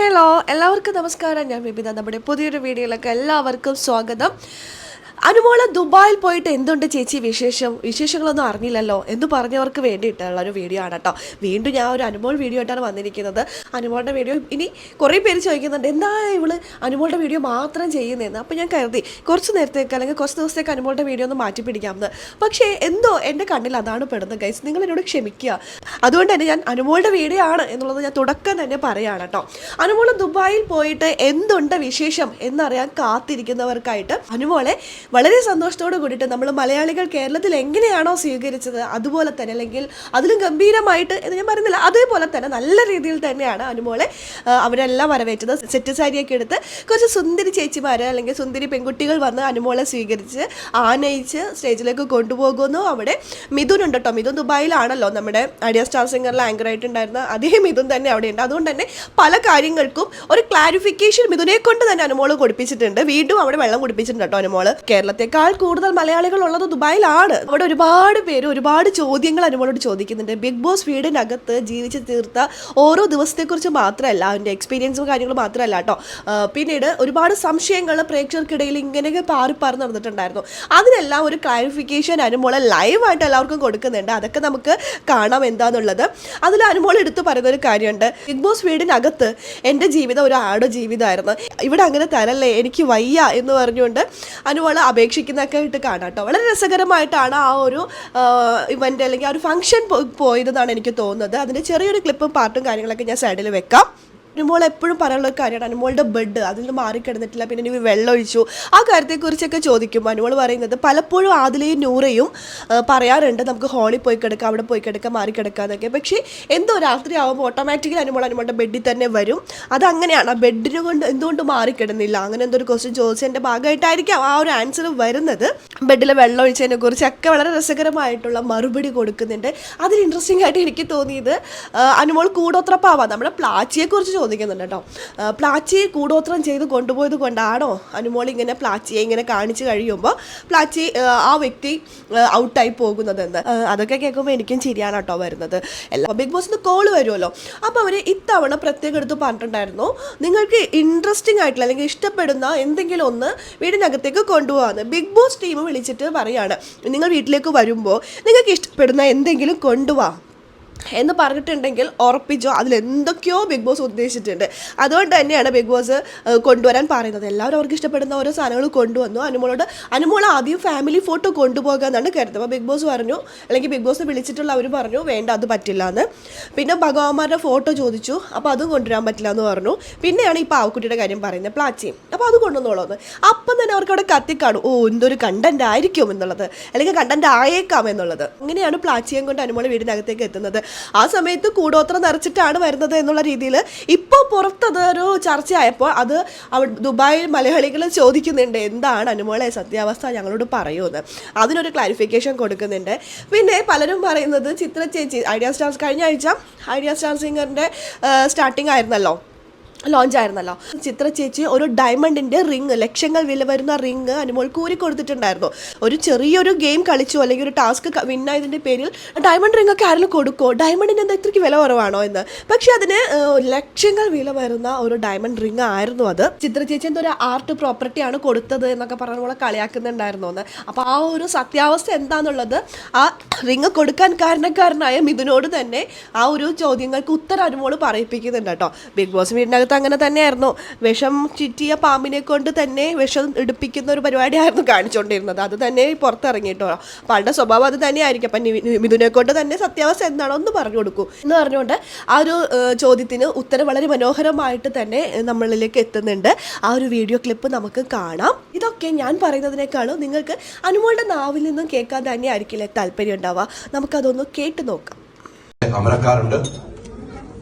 Hello എല്ലാവർക്കും നമസ്കാരം. ഞാൻ വിപിത നമ്മുടെ പുതിയൊരു വീഡിയോയിലേക്ക് എല്ലാവർക്കും സ്വാഗതം. അനുമോൾ ദുബായിൽ പോയിട്ട് എന്തുണ്ട് ചേച്ചി വിശേഷം? വിശേഷങ്ങളൊന്നും അറിഞ്ഞില്ലല്ലോ. എന്ന് പറഞ്ഞവർക്ക് വേണ്ടിയിട്ടുള്ള ഒരു വീഡിയോ ആണ് കേട്ടോ. വീണ്ടും ഞാൻ ഒരു അനുമോൾ വീഡിയോ ആയിട്ടാണ് വന്നിരിക്കുന്നത്. അനുമോളുടെ വീഡിയോ ഇനി കുറേ പേര് ചോദിക്കുന്നുണ്ട് എന്താ ഇവൾ അനുമോളുടെ വീഡിയോ മാത്രം ചെയ്യുന്നതെന്ന് അപ്പോൾ ഞാൻ കരുതി കുറച്ച് നേരത്തേക്ക് അല്ലെങ്കിൽ കുറച്ച് ദിവസത്തേക്ക് അനുമോളുടെ വീഡിയോ ഒന്ന് മാറ്റി പിടിക്കാമെന്ന്. പക്ഷേ എന്തോ എന്റെ കണ്ണിൽ അതാണ് പെടുന്നത് ഗൈസ് നിങ്ങൾ എന്നോട് ക്ഷമിക്കുക. അതുകൊണ്ട് തന്നെ ഞാൻ അനുമോളുടെ വീഡിയോ ആണ് എന്നുള്ളത് ഞാൻ തുടക്കം തന്നെ പറയുകയാണ് കേട്ടോ. അനുമോൾ ദുബായിൽ പോയിട്ട് എന്തുണ്ട് വിശേഷം എന്നറിയാൻ കാത്തിരിക്കുന്നവർക്കായിട്ട് അനുമോളെ വളരെ സന്തോഷത്തോട് കൂടിയിട്ട് നമ്മൾ മലയാളികൾ കേരളത്തിൽ എങ്ങനെയാണോ സ്വീകരിച്ചത് അതുപോലെ തന്നെ അല്ലെങ്കിൽ അതിലും ഗംഭീരമായിട്ട് എന്ന് ഞാൻ പറയുന്നില്ല അതേപോലെ തന്നെ നല്ല രീതിയിൽ തന്നെയാണ് അനുമോളെ അവരെല്ലാം വരവേറ്റത്. സെറ്റ് സാരിയൊക്കെ എടുത്ത് കുറച്ച് സുന്ദരി ചേച്ചിമാർ അല്ലെങ്കിൽ സുന്ദരി പെൺകുട്ടികൾ വന്ന് അനുമോളെ സ്വീകരിച്ച് ആനയിച്ച് സ്റ്റേജിലേക്ക് കൊണ്ടുപോകുന്നു. അവിടെ മിഥുൻ ഉണ്ട് കേട്ടോ. മിഥുൻ ദുബായിലാണല്ലോ നമ്മുടെ ഐഡിയ സ്റ്റാർ സിംഗറിൽ ആങ്കർ ആയിട്ടുണ്ടായിരുന്ന അതേ മിഥുൻ തന്നെ അവിടെ ഉണ്ട് അതുകൊണ്ട് തന്നെ പല കാര്യങ്ങൾക്കും ഒരു ക്ലാരിഫിക്കേഷൻ മിഥുനെ കൊണ്ട് തന്നെ അനുമോൾ കൊടുപ്പിച്ചിട്ടുണ്ട്. വീണ്ടും അവിടെ വെള്ളം കുടിപ്പിച്ചിട്ടുണ്ട് കേട്ടോ അനുമോൾ കേരളത്തെക്കാൾ കൂടുതൽ മലയാളികൾ ഉള്ളത് ദുബായിലാണ്. അവിടെ ഒരുപാട് പേര് ഒരുപാട് ചോദ്യങ്ങൾ അനുമോളോട് ചോദിക്കുന്നുണ്ട്. ബിഗ് ബോസ് വീടിനകത്ത് ജീവിച്ച് തീർത്ത ഓരോ ദിവസത്തെക്കുറിച്ച് മാത്രമല്ല അവന്റെ എക്സ്പീരിയൻസും കാര്യങ്ങളും മാത്രമല്ല കേട്ടോ. പിന്നീട് ഒരുപാട് സംശയങ്ങൾ പ്രേക്ഷകർക്കിടയിൽ ഇങ്ങനെയൊക്കെ പാറി പാറി നടന്നിട്ടുണ്ടായിരുന്നു. അതിനെല്ലാം ഒരു ക്ലാരിഫിക്കേഷൻ അനുമോളെ ലൈവായിട്ട് എല്ലാവർക്കും കൊടുക്കുന്നുണ്ട്. അതൊക്കെ നമുക്ക് കാണാം എന്താന്നുള്ളത്. അതിൽ അനുമോൾ എടുത്തു പറയുന്ന ഒരു കാര്യമുണ്ട്. ബിഗ് ബോസ് വീടിനകത്ത് എന്റെ ജീവിതം ഒരു ആട് ജീവിതമായിരുന്നു ഇവിടെ അങ്ങനെ തരല്ലേ എനിക്ക് വയ്യ എന്ന് പറഞ്ഞുകൊണ്ട് അനുമോൾ അപേക്ഷിക്കുന്നതൊക്കെ ആയിട്ട് കാണാം കേട്ടോ. വളരെ രസകരമായിട്ടാണ് ആ ഒരു ഇവന്റ് അല്ലെങ്കിൽ ആ ഒരു ഫംഗ്ഷൻ പോയതെന്നാണ് എനിക്ക് തോന്നുന്നത്. അതിന്റെ ചെറിയൊരു ക്ലിപ്പും പാട്ടും കാര്യങ്ങളൊക്കെ ഞാൻ സൈഡിൽ വെക്കാം. അനുമോൾ എപ്പോഴും പറയാനുള്ള ഒരു കാര്യമാണ്. അനുമോളുടെ ബെഡ് അതിൽ നിന്ന് മാറിക്കിടന്നിട്ടില്ല. പിന്നെ ഇനി വെള്ളം ഒഴിച്ചു. ആ കാര്യത്തെക്കുറിച്ചൊക്കെ ചോദിക്കും. അനുമോൾ പറയുന്നത് പലപ്പോഴും ആദിലയും നൂറയും പറയാറുണ്ട്. നമുക്ക് ഹോളിൽ പോയി കിടക്കാം അവിടെ പോയി കിടക്കാം മാറി കിടക്കാം എന്നൊക്കെ. പക്ഷേ എന്തോ രാത്രി ആകുമ്പോൾ ഓട്ടോമാറ്റിക്കലി അനുമോൾ അനുമോളുടെ ബെഡിൽ തന്നെ വരും. അതങ്ങനെയാണ്. ആ ബെഡിന് കൊണ്ട് എന്തുകൊണ്ട് മാറിക്കിടുന്നില്ല? അങ്ങനെ എന്തോ ഒരു ക്വസ്റ്റ്യൻ ചോദിച്ചതിന്റെ ഭാഗമായിട്ടായിരിക്കാം ആ ഒരു ആൻസർ വരുന്നത്. ബെഡിലെ വെള്ളം ഒഴിച്ചതിനെ കുറിച്ചൊക്കെ വളരെ രസകരമായിട്ടുള്ള മറുപടി കൊടുക്കുന്നുണ്ട്. അതിൽ ഇൻട്രസ്റ്റിംഗ് ആയിട്ട് എനിക്ക് തോന്നിയത് അനുമോൾ കൂടോത്രപ്പാവാ. നമ്മുടെ പ്ലാച്ചിയെ കുറിച്ച് ചോദിക്കുന്നുണ്ട് കേട്ടോ. പ്ലാച്ചി കൂടോത്രം ചെയ്ത് കൊണ്ടുപോയത് കൊണ്ടാണോ അനുമോൾ ഇങ്ങനെ പ്ലാച്ചിയെ ഇങ്ങനെ കാണിച്ചു കഴിയുമ്പോൾ പ്ലാച്ചി ആ, വ്യക്തി ഔട്ടായി പോകുന്നതെന്ന്? അതൊക്കെ കേൾക്കുമ്പോൾ എനിക്കും ശരിയാണ് കേട്ടോ വരുന്നത്. എല്ലാ ബിഗ് ബോസിന് കോൾ വരുമല്ലോ. അപ്പോൾ അവർ ഇത്തവണ പ്രത്യേകം എടുത്ത് പറഞ്ഞിട്ടുണ്ടായിരുന്നു നിങ്ങൾക്ക് ഇൻട്രസ്റ്റിംഗ് ആയിട്ടുള്ള അല്ലെങ്കിൽ ഇഷ്ടപ്പെടുന്ന എന്തെങ്കിലും ഒന്ന് വീടിനകത്തേക്ക് കൊണ്ടുപോകാമെന്ന് ബിഗ് ബോസ് ടീം വിളിച്ചിട്ട് പറയാണ്. നിങ്ങൾ വീട്ടിലേക്ക് വരുമ്പോൾ നിങ്ങൾക്ക് ഇഷ്ടപ്പെടുന്ന എന്തെങ്കിലും കൊണ്ടുപോകാം എന്ന് പറഞ്ഞിട്ടുണ്ടെങ്കിൽ ഉറപ്പിച്ചോ? അതിൽ എന്തൊക്കെയോ ബിഗ് ബോസ് ഉദ്ദേശിച്ചിട്ടുണ്ട്. അതുകൊണ്ട് തന്നെയാണ് ബിഗ് ബോസ് കൊണ്ടുവരാൻ പറയുന്നത്. എല്ലാവരും അവർക്ക് ഇഷ്ടപ്പെടുന്ന ഓരോ സാധനങ്ങൾ കൊണ്ടുവന്നു. അനുമോളോട് അനുമോൾ ആദ്യം ഫാമിലി ഫോട്ടോ കൊണ്ടുപോകാന്നാണ് കരുതുന്നത്. അപ്പോൾ ബിഗ് ബോസ് പറഞ്ഞു അല്ലെങ്കിൽ ബിഗ് ബോസ് വിളിച്ചിട്ടുള്ള അവർ പറഞ്ഞു വേണ്ട അത് പറ്റില്ല എന്ന്. പിന്നെ ഭഗവാന്മാരുടെ ഫോട്ടോ ചോദിച്ചു. അപ്പോൾ അതും കൊണ്ടുവരാൻ പറ്റില്ല എന്ന് പറഞ്ഞു. പിന്നെയാണ് ഈ പാവക്കുട്ടിയുടെ കാര്യം പറയുന്നത് പ്ലാച്ചിയും. അപ്പോൾ അത് കൊണ്ടുവന്നോളൂ അപ്പം തന്നെ അവർക്ക് അവിടെ കത്തിക്കാണും. ഓ എന്തൊരു കണ്ടന്റ് ആയിരിക്കും എന്നുള്ളത്. അല്ലെങ്കിൽ കണ്ടന്റ് ആയേക്കാം എന്നുള്ളത്. അങ്ങനെയാണ് പ്ലാച്ചിയം കൊണ്ട് അനുമോൾ വീടിനകത്തേക്ക് എത്തുന്നത്. ആ സമയത്ത് കൂടോത്ര നിറച്ചിട്ടാണ് വരുന്നത് എന്നുള്ള രീതിയിൽ ഇപ്പോൾ പുറത്തത് ഒരു ചർച്ചയായപ്പോൾ അത് ദുബായിൽ മലയാളികൾ ചോദിക്കുന്നുണ്ട് എന്താണ് അനുമോളെ സത്യാവസ്ഥ ഞങ്ങളോട് പറയുമെന്ന്? അതിനൊരു ക്ലാരിഫിക്കേഷൻ കൊടുക്കുന്നുണ്ട്. പിന്നെ പലരും പറയുന്നത് ചിത്ര ചേച്ചി ഐഡിയ സ്റ്റാർസ് കഴിഞ്ഞ ആഴ്ച ഐഡിയ സ്റ്റാർ സിംഗറിന്റെ സ്റ്റാർട്ടിംഗ് ആയിരുന്നല്ലോ. ലോഞ്ച് ആയിരുന്നല്ലോ. ചിത്ര ചേച്ചി ഒരു ഡയമണ്ടിന്റെ റിങ് ലക്ഷങ്ങൾ വില വരുന്ന റിങ് അനുമോൾ കൂരി കൊടുത്തിട്ടുണ്ടായിരുന്നു. ഒരു ചെറിയൊരു ഗെയിം കളിച്ചു അല്ലെങ്കിൽ ഒരു ടാസ്ക് വിന്നായതിന്റെ പേരിൽ ഡയമണ്ട് റിംഗ് ഒക്കെ ആരെങ്കിലും കൊടുക്കോ ഡയമണ്ടിന് എന്താ ഇത്രയ്ക്ക് വില കുറവാണോ എന്ന്. പക്ഷെ അതിന് ലക്ഷങ്ങൾ വില വരുന്ന ഒരു ഡയമണ്ട് റിങ് ആയിരുന്നു അത്. ചിത്ര ചേച്ചി എന്തോ ഒരു ആർട്ട് പ്രോപ്പർട്ടി ആണ് കൊടുത്തത് എന്നൊക്കെ പറഞ്ഞ പോലെ കളിയാക്കുന്നുണ്ടായിരുന്നു എന്ന്. അപ്പോൾ ആ ഒരു സത്യാവസ്ഥ എന്താണെന്നുള്ളത് ആ റിങ് കൊടുക്കാൻ കാരണക്കാരനായ മിഥുനോട് തന്നെ ആ ഒരു ചോദ്യങ്ങൾക്ക് ഉത്തരം അനുമോൾ പറയിപ്പിക്കുന്നുണ്ട് കേട്ടോ. ബിഗ് ബോസ് വീടിനകത്ത് അങ്ങനെ തന്നെയായിരുന്നു. വിഷം ചുറ്റിയ പാമ്പിനെ കൊണ്ട് തന്നെ വിഷം എടുപ്പിക്കുന്ന ഒരു പരിപാടിയായിരുന്നു കാണിച്ചുകൊണ്ടിരുന്നത് അത് തന്നെ പുറത്തിറങ്ങിയിട്ടോ. അപ്പം ആളുടെ സ്വഭാവം അത് തന്നെയായിരിക്കും. അപ്പം മിഥുനെ കൊണ്ട് തന്നെ സത്യാവസ്ഥ എന്താണോ ഒന്ന് പറഞ്ഞു കൊടുക്കൂ. എന്ന് പറഞ്ഞുകൊണ്ട് ആ ഒരു ചോദ്യത്തിന് ഉത്തരം വളരെ മനോഹരമായിട്ട് തന്നെ നമ്മളിലേക്ക് എത്തുന്നുണ്ട്. ആ ഒരു വീഡിയോ ക്ലിപ്പ് നമുക്ക് കാണാം. ഇതൊക്കെ ഞാൻ പറയുന്നതിനേക്കാളും നിങ്ങൾക്ക് അനുമോളുടെ നാവിൽ നിന്നും കേൾക്കാൻ തന്നെ ആയിരിക്കില്ല താല്പര്യം ഉണ്ടാവുക. നമുക്കതൊന്ന് കേട്ടു നോക്കാം. അമരക്കാരുണ്ട്.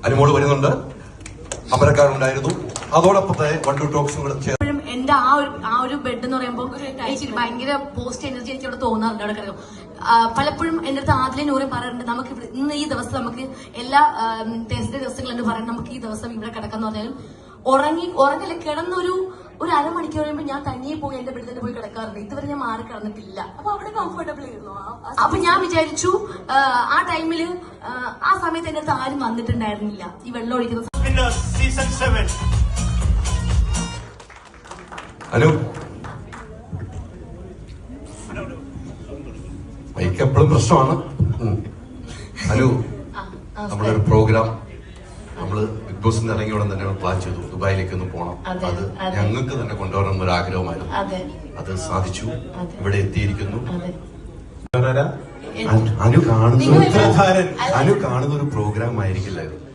അനുമോൾ വരുന്നുണ്ട്. അമരക്കാരുണ്ടായിരുന്നു. അതോടൊപ്പം തന്നെ വൺ ടു ടോക്സും കൂടെ എന്റെ ആ ഒരു ആ ഒരു ബെഡ് എന്ന് പറയുമ്പോൾ എനിക്ക് ഭയങ്കര പോസ്റ്റ് എനർജി എനിക്ക് അവിടെ തോന്നാറുണ്ട് അവിടെ കിടക്കും പലപ്പോഴും എന്റെ അടുത്ത് ആദ്യം നൂറെ പറയാറുണ്ട് നമുക്ക് ഇവിടെ- ഇന്ന് ഈ ദിവസം നമുക്ക് എല്ലാ ടെസ്റ്റ് ദിവസങ്ങളും പറയുന്നത് നമുക്ക് ഈ ദിവസം ഇവിടെ കിടക്കാന്ന് പറഞ്ഞാലും ഉറങ്ങി ഉറങ്ങല കിടന്നൊരു ഒരു അരമണിക്കൂർ കഴിയുമ്പോൾ ഞാൻ തനിയെ പോയി എന്റെ ബെഡിൽ തന്നെ പോയി കിടക്കാറുണ്ട്. ഇതുവരെ ഞാൻ മാറി കിടന്നിട്ടില്ല. അപ്പൊ അവിടെ കംഫർട്ടബിൾ ആയിരുന്നു. അപ്പൊ ഞാൻ വിചാരിച്ചു ആ, ടൈമിൽ ആ, ആ സമയത്ത് എന്റെ അടുത്ത് ആരും വന്നിട്ടുണ്ടായിരുന്നില്ല. ഈ വെള്ളം ഒഴിക്കുന്ന winner, season 7. ഹലോ മൈക്ക് എപ്പോഴും പ്രശ്നമാണ്. ഹലോ നമ്മളൊരു പ്രോഗ്രാം നമ്മൾ ബിഗ് ബോസിൽ നിന്ന് ഇറങ്ങിയ ഉടൻ തന്നെ പ്ലാൻ ചെയ്തു. ദുബായിലേക്ക് ഒന്ന് പോകണം അതെ, ഞങ്ങൾക്ക് തന്നെ കൊണ്ടുവരണം ഒരു ആഗ്രഹമായിരുന്നു. അതെ. അത് സാധിച്ചു. ഇവിടെ എത്തിയിരിക്കുന്നു. അനു- കാണുന്ന അനു കാണുന്ന ഒരു പ്രോഗ്രാം ആയിരിക്കില്ല ഇത്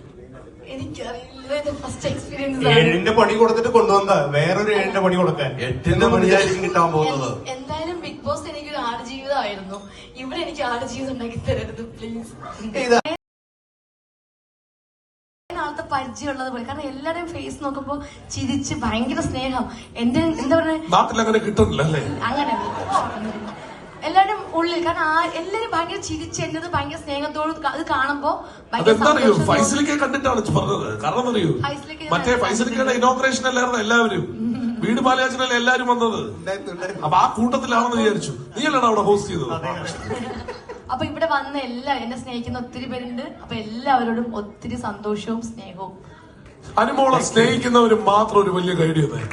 ഫസ്റ്റ് എക്സ്പീരിയൻസ് ഏഴിന്റെ പണി കൊടുത്തിട്ട് കൊണ്ടുവന്ന വേറൊരു ഏഴിന്റെ പണി കൊടുക്കാൻ. എട്ടിന്റെ മണിയായിരിക്കും കിട്ടാൻ പോകുന്നത്. എന്തായാലും ബിഗ് ബോസ് എനിക്ക് ഒരു എനിക്കൊരു ആടുജീവിതമായിരുന്നു ഇവിടെ എനിക്ക് ആടുജീവിതം ഉണ്ടാക്കി തരരുത് പ്ലീസ് ആളത്തെ പരിചയമുള്ളത് പോലെ. കാരണം എല്ലാവരുടെയും ഫേസ് നോക്കുമ്പോ ചിരിച്ച് ഭയങ്കര സ്നേഹം. എന്റെ എന്താ പറയുക നാട്ടിൽ അങ്ങനെ കിട്ടുന്നില്ല അല്ലേ? അങ്ങനെ. എല്ലാവരും ഉള്ളിൽ കാരണം ആ എല്ലാരും ഭയങ്കര ചിരിച്ചെന്നത് ഭയങ്കര സ്നേഹത്തോട് അത് കാണുമ്പോ ഭയങ്കര അതെന്താ അറിയോ? സന്തോഷത്തോടും- ഫൈസലിക്കെ കണ്ടിട്ടാണ് പറഞ്ഞത്. കാരണം അറിയോ? ഫൈസലിക്ക മറ്റേ ഫൈസലിക്കയുടെ ഇനോഗ്രേഷൻ അല്ലായിരുന്നു എല്ലാവരും? വീട് പാലയാച്ചനല്ലേ എല്ലാരും വന്നത്? അപ്പൊ ആ കൂട്ടത്തിലാണെന്ന് വിചാരിച്ചു. നീ അല്ലാണ് അവിടെ ഹോസ്റ്റ് ചെയ്തത്. അപ്പൊ ഇവിടെ വന്ന എല്ലാ എന്നെ സ്നേഹിക്കുന്ന ഒത്തിരി പേരുണ്ട്. അപ്പൊ എല്ലാവരോടും ഒത്തിരി സന്തോഷവും സ്നേഹവും. അനുമോളെ സ്നേഹിക്കുന്നവരും മാത്രം ഒരു വലിയ കൈഡിയത് തന്നെ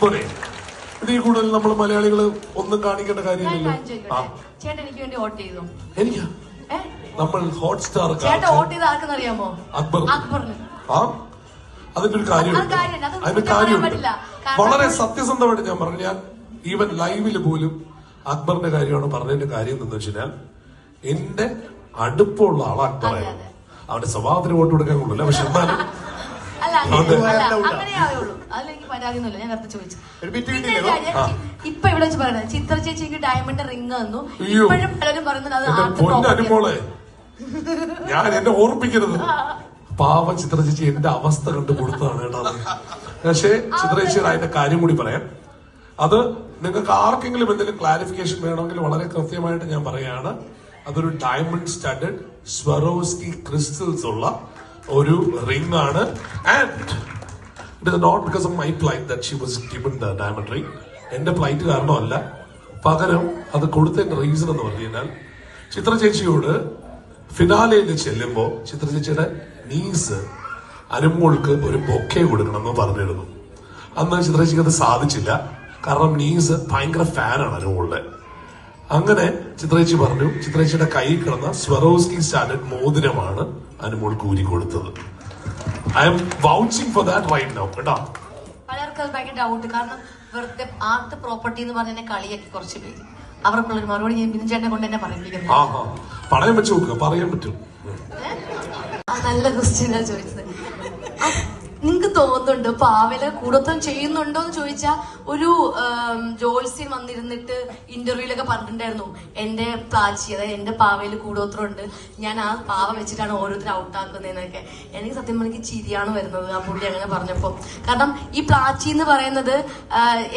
പോരെ. ഇതിൽ കൂടുതൽ നമ്മൾ മലയാളികൾ ഒന്നും കാണിക്കേണ്ട കാര്യമില്ല കാര്യമില്ലല്ലോ ആ. ചേട്ടൻ എനിക്ക് വേണ്ടി വോട്ട് ചെയ്തു. എനിക്കാ? ഏ? നമ്മൾ ഹോട്ട്സ്റ്റാർ ചേട്ടൻ വോട്ട് ചെയ്ത അക്ബർ. അക്ബറിന്. ആ? അതിന്റെ ഒരു കാര്യമുണ്ട്. അത് കാര്യമുണ്ട്. അത് അതിന്റെ കാര്യമുണ്ട്. വളരെ സത്യസന്ധമായിട്ട് ഞാൻ പറഞ്ഞു. ഞാൻ ഈവൻ ലൈവിൽ പോലും അക്ബറിന്റെ കാര്യമാണ് പറഞ്ഞതിന്റെ കാര്യം എന്താണെന്ന് വെച്ചാൽ എന്റെ അടുപ്പമുള്ള ആൾ അക്ബറായിരുന്നു അവന്റെ സ്വഭാവത്തിന് വോട്ട് കൊടുക്കാൻ കൊള്ളില്ല പക്ഷെ എന്നാലും ഇപ്പൊ ഇവിടെ വെച്ച് പറയുന്നത് ചിത്ര ചേച്ചിക്ക് ഡയമണ്ട് റിംഗ് തന്നു ഇപ്പോഴും പലരും പറയുന്നത് അത് ഞാൻ എന്നെ ഓർപ്പിക്കരുത് പാവ ചിത്ര ചേച്ചി എന്റെ അവസ്ഥ കണ്ടു കൊടുത്തതാണ് കേട്ടോ. പക്ഷേ ചിത്ര ചേച്ചിയുടെ അതിന്റെ കാര്യം കൂടി പറയാം. അത് നിങ്ങൾക്ക് ആർക്കെങ്കിലും എന്തെങ്കിലും ക്ലാരിഫിക്കേഷൻ വേണമെങ്കിൽ വളരെ കൃത്യമായിട്ട് ഞാൻ പറയാണ് അതൊരു ഡയമണ്ട് സ്റ്റാൻഡേർഡ് സ്വറോസ്കി ക്രിസ്റ്റൽസ് ഉള്ള ഒരു റിംഗ് ആണ്. And it is not because of my flight that she was given the diamond ring എന്റെ ഫ്ലൈറ്റ് കാരണമല്ല. പകരം അത് കൊടുത്തതിന്റെ റീസൺ എന്ന് പറഞ്ഞു കഴിഞ്ഞാൽ ചിത്ര ചേച്ചിയോട് ഫിനാലയിൽ ചെല്ലുമ്പോൾ ചിത്ര ചേച്ചിയുടെ നീസ് അനുമോൾക്ക് ഒരു ബൊക്കെ കൊടുക്കണമെന്ന് പറഞ്ഞിരുന്നു. അന്ന് ചിത്ര ചേച്ചിക്ക് അത് സാധിച്ചില്ല. കാരണം നീസ് ഭയങ്കര ഫാനാണ് അനുമോളുടെ. അങ്ങനെ ചിത്രേച്ചി പറഞ്ഞു ചിത്രേച്ചിയുടെ കയ്യിൽ കിടന്ന സ്വറോസ്കി സ്റ്റാൻഡേർഡ് മോതിരമാണ് അനുമോൾ കൂരി കൊടുത്തത്. I'm vouching for that right now കേട്ടോ? പലർക്കും അത് ഭയങ്കര ഡൗട്ട് കാരണം വെറുതെ ആർട്ട് പ്രോപ്പർട്ടി എന്ന് പറഞ്ഞ കളിയാക്കി കുറച്ച് പേര്. അവർക്കുള്ള ഒരു മറുപടി ഞാൻ ബിനു ചേട്ടനെ കൊണ്ട് എന്നെ പറയിപ്പിക്കുന്നു. പറയാൻ പറ്റും പറയാൻ പറ്റും. നല്ല ക്വസ്റ്റ്യനാ ചോദിച്ചത്. നിങ്ങക്ക് തോന്നുന്നുണ്ട്? പാവല കൂടത്വം ചെയ്യുന്നുണ്ടോ എന്ന് ചോദിച്ചാൽ ഒരു ജോത്സ്യൻ വന്നിരുന്നിട്ട് ഇന്റർവ്യൂലൊക്കെ പറഞ്ഞിട്ടുണ്ടായിരുന്നു. എന്റെ പ്ലാച്ചി അതായത് എന്റെ പാവയിൽ കൂടോത്രം ഉണ്ട് ഞാൻ ആ പാവ വെച്ചിട്ടാണ് ഓരോരുത്തർ ഔട്ടാക്കുന്നതെന്നൊക്കെ. എനിക്ക് സത്യം പറഞ്ഞ ചിരിയാണ് വരുന്നത് ആ പുള്ളി അങ്ങനെ പറഞ്ഞപ്പോ. കാരണം ഈ പ്ലാച്ചി എന്ന് പറയുന്നത്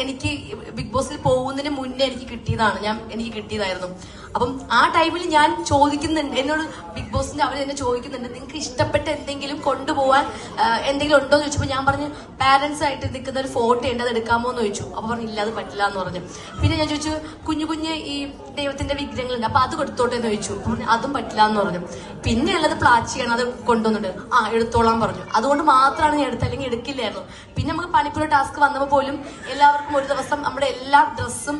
എനിക്ക് ബിഗ് ബോസിൽ പോകുന്നതിന് മുന്നേ എനിക്ക് കിട്ടിയതാണ്. ഞാൻ എനിക്ക് കിട്ടിയതായിരുന്നു. അപ്പം ആ ടൈമിൽ ഞാൻ ചോദിക്കുന്നുണ്ട് എന്നോട് ബിഗ് ബോസിന്റെ അവർ എന്നെ ചോദിക്കുന്നുണ്ട് നിങ്ങൾക്ക് ഇഷ്ടപ്പെട്ട എന്തെങ്കിലും കൊണ്ടുപോകാൻ എന്തെങ്കിലും ഉണ്ടോ എന്ന് ചോദിച്ചപ്പോൾ ഞാൻ പറഞ്ഞു പാരന്റ്സ് ആയിട്ട് നിൽക്കുന്ന ഒരു ഫോട്ടോ ഉണ്ട് അത് എടുക്കാമോ? എന്ന് ചോദിച്ചു. അപ്പൊ പറഞ്ഞു ഇല്ല അത് പറ്റില്ല എന്ന് പറഞ്ഞു. പിന്നെ ഞാൻ ചോദിച്ചു കുഞ്ഞു കുഞ്ഞ് ഈ ദൈവത്തിന്റെ വിഗ്രഹങ്ങളുണ്ട് അപ്പൊ അത് കൊടുത്തോട്ടെ? എന്ന് ചോദിച്ചു. പറഞ്ഞു അതും പറ്റില്ല എന്ന് പറഞ്ഞു. പിന്നെ ഉള്ളത് പ്ലാച്ചിയാണ് അത് കൊണ്ടുവന്നിട്ട്. ആ എടുത്തോളാം പറഞ്ഞു. അതുകൊണ്ട് മാത്രമാണ് ഞാൻ എടുത്തത് അല്ലെങ്കിൽ എടുക്കില്ലായിരുന്നു. പിന്നെ നമുക്ക് പണിപ്പുര ടാസ്ക് വന്നപ്പോൾ പോലും എല്ലാവർക്കും ഒരു ദിവസം നമ്മുടെ എല്ലാ ഡ്രസ്സും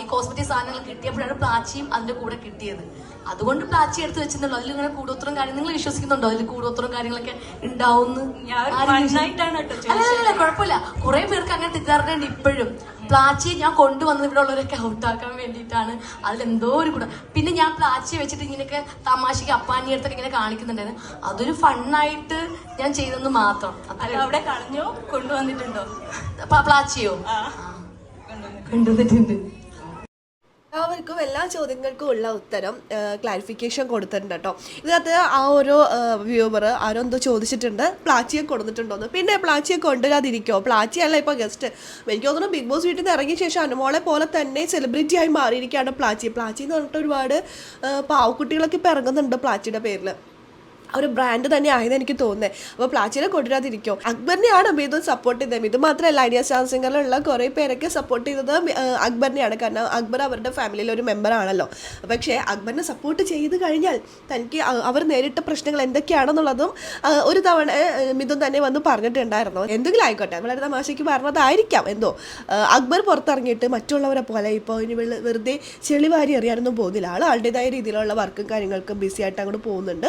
ഈ കോസ്മെറ്റിക് സാധനങ്ങൾ കിട്ടിയപ്പോഴാണ് പ്ലാച്ചിയും അതിന്റെ കൂടെ കിട്ടിയത്. അതുകൊണ്ട് പ്ലാച്ചി എടുത്ത് വെച്ചിട്ടുണ്ടല്ലോ. അതിൽ ഇങ്ങനെ കൂടോത്രം കാര്യം നിങ്ങൾ വിശ്വസിക്കുന്നുണ്ടോ? അതിൽ കൂടോത്രം കാര്യങ്ങളൊക്കെ ഉണ്ടാവുന്ന? ഞാൻ ഫണ്ണായിട്ടാണ് കേട്ടോ അല്ല കുഴപ്പമില്ല. കുറെ പേർക്ക് അങ്ങനെ തെറ്റിദ്ധാരണയുണ്ട് ഇപ്പോഴും. പ്ലാച്ചി ഞാൻ കൊണ്ടുവന്നത് ഇവിടെ ഉള്ളവരൊക്കെ ഔട്ടാക്കാൻ വേണ്ടിയിട്ടാണ്. അതിലെന്തോ ഒരു കൂടെ പിന്നെ ഞാൻ പ്ലാച്ചി വെച്ചിട്ട് ഇങ്ങനെയൊക്കെ തമാശക്ക് അപ്പാനി അടുത്തൊക്കെ ഇങ്ങനെ കാണിക്കുന്നുണ്ടായിരുന്നു. അതൊരു ഫണ്ണായിട്ട് ഞാൻ ചെയ്തെന്ന് മാത്രം. അവിടെ കളഞ്ഞോ? കൊണ്ടുവന്നിട്ടുണ്ടോ? പ്ലാച്ചിയോ കൊണ്ടുവന്നിട്ടുണ്ട്. എല്ലാവർക്കും എല്ലാ ചോദ്യങ്ങൾക്കും ഉള്ള ഉത്തരം ക്ലാരിഫിക്കേഷൻ കൊടുത്തിട്ടുണ്ട് കേട്ടോ ഇതിനകത്ത് ആ ഒരു വ്യൂവർ ആരോ എന്തോ ചോദിച്ചിട്ടുണ്ട്. പ്ലാച്ചിയെ കൊടുത്തിട്ടുണ്ടോന്ന് പിന്നെ പ്ലാച്ചിയെ കൊണ്ടുവരാതിരിക്കോ? പ്ലാച്ചിയല്ല ഇപ്പോൾ ഗസ്റ്റ് എനിക്ക് തോന്നുന്നു ബിഗ് ബോസ് വീട്ടിൽ നിന്ന് ഇറങ്ങിയ ശേഷം അനുമോളെ പോലെ തന്നെ സെലിബ്രിറ്റി ആയി മാറിയിരിക്കുകയാണ് പ്ലാച്ചി. പ്ലാച്ചി എന്ന് പറഞ്ഞിട്ട് ഒരുപാട് പാവക്കുട്ടികളൊക്കെ ഇപ്പം ഇറങ്ങുന്നുണ്ട് പ്ലാച്ചിയുടെ പേരിൽ ഒരു ബ്രാൻഡ് തന്നെ ആയെന്ന് എനിക്ക് തോന്നുന്നത് അപ്പോൾ പ്ലാച്ചിനെ കൊണ്ടുവരാതിരിക്കോ? അക്ബറിനെയാണ് മിഥുൻ സപ്പോർട്ട് ചെയ്തത്. ഇത് മാത്രമല്ല ഐഡിയ സ്റ്റാർ സിംഗറിലുള്ള കുറേ പേരൊക്കെ സപ്പോർട്ട് ചെയ്തത് അക്ബറിനെയാണ്. കാരണം അക്ബർ അവരുടെ ഫാമിലിയിലെ ഒരു മെമ്പർ ആണല്ലോ. പക്ഷേ അക്ബറിനെ സപ്പോർട്ട് ചെയ്ത് കഴിഞ്ഞാൽ തനിക്ക് അവർ നേരിട്ട പ്രശ്നങ്ങൾ എന്തൊക്കെയാണെന്നുള്ളതും ഒരു തവണ മിഥുൻ തന്നെ വന്ന് പറഞ്ഞിട്ടുണ്ടായിരുന്നു. എന്തെങ്കിലും ആയിക്കോട്ടെ വളരെ തമാശയ്ക്ക് പറഞ്ഞതായിരിക്കാം. എന്തോ അക്ബർ പുറത്തിറങ്ങിയിട്ട് മറ്റുള്ളവരെ പോലെ ഇപ്പോൾ ഇനി വെറുതെ ചെളിവാരി എറിയാനൊന്നും പോകുന്നില്ല. ആൾ ആളുടേതായ രീതിയിലുള്ള വർക്കും കാര്യങ്ങൾക്കും ബിസി ആയിട്ട് അങ്ങോട്ട് പോകുന്നുണ്ട്.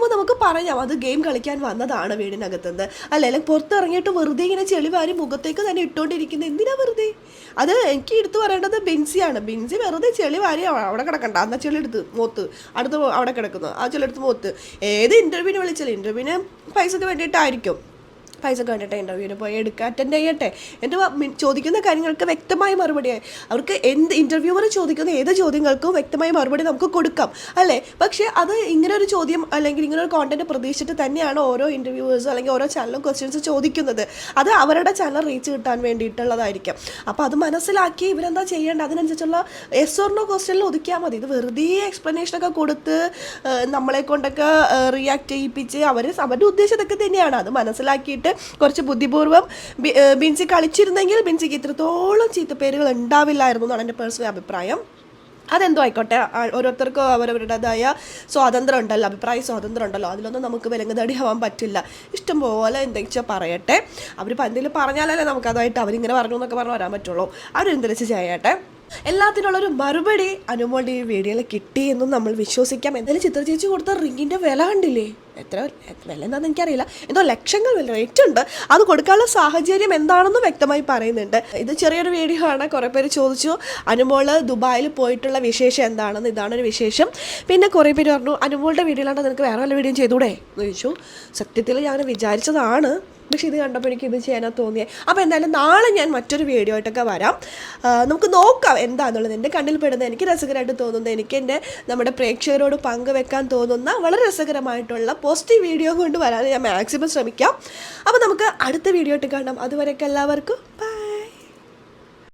ഇങ്ങനെയാവുമ്പോൾ നമുക്ക് പറയാം അത് ഗെയിം കളിക്കാൻ വന്നതാണ് വീടിനകത്തുനിന്ന്. അല്ല? അല്ലെങ്കിൽ പുറത്തിറങ്ങിയിട്ട് വെറുതെ ഇങ്ങനെ ചെളിവാരി മുഖത്തേക്ക് തന്നെ ഇട്ടുകൊണ്ടിരിക്കുന്നത് എന്തിനാ വെറുതെ? അത് എനിക്ക് എടുത്തു പറയേണ്ടത് ബിൻസിയാണ്. ബിൻസി വെറുതെ ചെളി വാരി അവിടെ കിടക്കണ്ട. അന്നാ ചെളി എടുത്ത് മോത്ത്. അടുത്ത് അവിടെ കിടക്കുന്നു. ആ ചെളി എടുത്ത് മോത്ത്. ഏത് ഇന്റർവ്യൂവിന് വിളിച്ചാലും ഇന്റർവ്യൂവിന് പൈസക്ക് വേണ്ടിയിട്ടായിരിക്കും. പൈസ കണ്ടിട്ട് ഇന്റർവ്യൂവിന് പോയി എടുക്കുക അറ്റൻഡ് ചെയ്യട്ടെ. എന്റെ ചോദിക്കുന്ന കാര്യങ്ങൾക്ക് വ്യക്തമായ മറുപടി അവർക്ക് എന്ത് ഇന്റർവ്യൂവർ ചോദിക്കുന്ന ഏത് ചോദ്യങ്ങൾക്കും വ്യക്തമായ മറുപടി നമുക്ക് കൊടുക്കാം അല്ലേ? പക്ഷേ അത് ഇങ്ങനെ ഒരു ചോദ്യം അല്ലെങ്കിൽ ഇങ്ങനെ ഒരു കോണ്ടന്റ് പ്രതീക്ഷിച്ചിട്ട് തന്നെയാണ് ഓരോ ഇന്റർവ്യൂവേഴ്സ് അല്ലെങ്കിൽ ഓരോ ചാനലും ക്വസ്റ്റ്യൻസ് ചോദിക്കുന്നത്. അത് അവരുടെ ചാനൽ റീച്ച് കിട്ടാൻ വേണ്ടിയിട്ടുള്ളതായിരിക്കും. അപ്പോൾ അത് മനസ്സിലാക്കി ഇവരെന്താ ചെയ്യേണ്ടത്? അതിനനുസരിച്ചുള്ള എസ് ഓർണോ ക്വസ്റ്റ്യനിൽ ഒതുക്കിയാൽ മതി. ഇത് വെറുതെ എക്സ്പ്ലനേഷനൊക്കെ കൊടുത്ത് നമ്മളെ കൊണ്ടൊക്കെ റിയാക്ട് ചെയ്യിപ്പിച്ച് അവർ അവരുടെ ഉദ്ദേശം ഇതൊക്കെ തന്നെയാണ്. അത് മനസ്സിലാക്കിയിട്ട് കുറച്ച് ബുദ്ധിപൂർവം ബിൻസി കളിച്ചിരുന്നെങ്കിൽ ബിൻസിക്ക് ഇത്രത്തോളം ചീത്തപ്പേരുകൾ ഉണ്ടാവില്ലായിരുന്നു എന്നാണ് എന്റെ പേഴ്സണൽ അഭിപ്രായം. അതെന്തോ ആയിക്കോട്ടെ. ഓരോരുത്തർക്കും അവരവരുടേതായ സ്വാതന്ത്ര്യം ഉണ്ടല്ലോ അഭിപ്രായ സ്വാതന്ത്ര്യം ഉണ്ടല്ലോ. അതിലൊന്നും നമുക്ക് വിലങ്ങുതടി ആവാൻ പറ്റില്ല ഇഷ്ടംപോലെ എന്തെങ്കിലും പറയട്ടെ. അവർ എന്തെങ്കിലും പറഞ്ഞാലല്ലേ നമുക്കതായിട്ട് അവരിങ്ങനെ പറഞ്ഞു എന്നൊക്കെ പറഞ്ഞ് വരാൻ പറ്റുള്ളൂ. അവരെന്തെങ്കിലും ചെയ്യട്ടെ. എല്ലാത്തിനുള്ളൊരു മറുപടി അനുമോളുടെ ഈ വീഡിയോയിൽ കിട്ടി എന്നും നമ്മൾ വിശ്വസിക്കാം. എന്തായാലും ചിത്ര ചേച്ചി കൊടുത്ത റിങ്ങിന്റെ വില കണ്ടില്ലേ? എത്ര വില എന്താണെന്ന് എനിക്കറിയില്ല. എന്തോ ലക്ഷങ്ങൾ വില റേറ്റ് ഉണ്ട്. അത് കൊടുക്കാനുള്ള സാഹചര്യം എന്താണെന്നും വ്യക്തമായി പറയുന്നുണ്ട്. ഇത് ചെറിയൊരു വീഡിയോ ആണ്. കുറേ പേര് ചോദിച്ചു. അനുമോൾ ദുബായിൽ പോയിട്ടുള്ള വിശേഷം എന്താണെന്ന്. ഇതാണ് ഒരു വിശേഷം. പിന്നെ കുറേ പേര് പറഞ്ഞു അനുമോളുടെ വീഡിയോയിലാണ് നിനക്ക് വേറെ വല്ല വീഡിയോ ചെയ്തൂടെ? എന്ന് ചോദിച്ചു. സത്യത്തിൽ ഞാൻ വിചാരിച്ചതാണ്. പക്ഷെ ഇത് കണ്ടപ്പോൾ എനിക്ക് ഇത് ചെയ്യാനാ തോന്നിയത് അപ്പോൾ എന്തായാലും നാളെ ഞാൻ മറ്റൊരു വീഡിയോ ആയിട്ടൊക്കെ വരാം. നമുക്ക് നോക്കാം എന്താണെന്നുള്ളത് എന്റെ കണ്ണിൽ പെടുന്നത് എനിക്ക് രസകരമായിട്ട് തോന്നുന്നത് എനിക്ക് എന്റെ നമ്മുടെ പ്രേക്ഷകരോട് പങ്കുവെക്കാൻ തോന്നുന്ന വളരെ രസകരമായിട്ടുള്ള പോസിറ്റീവ് വീഡിയോ കൊണ്ട് വരാൻ ഞാൻ മാക്സിമം ശ്രമിക്കാം. അപ്പോൾ നമുക്ക് അടുത്ത വീഡിയോ ഇട്ട് കാണാം. അതുവരെയൊക്കെ എല്ലാവർക്കും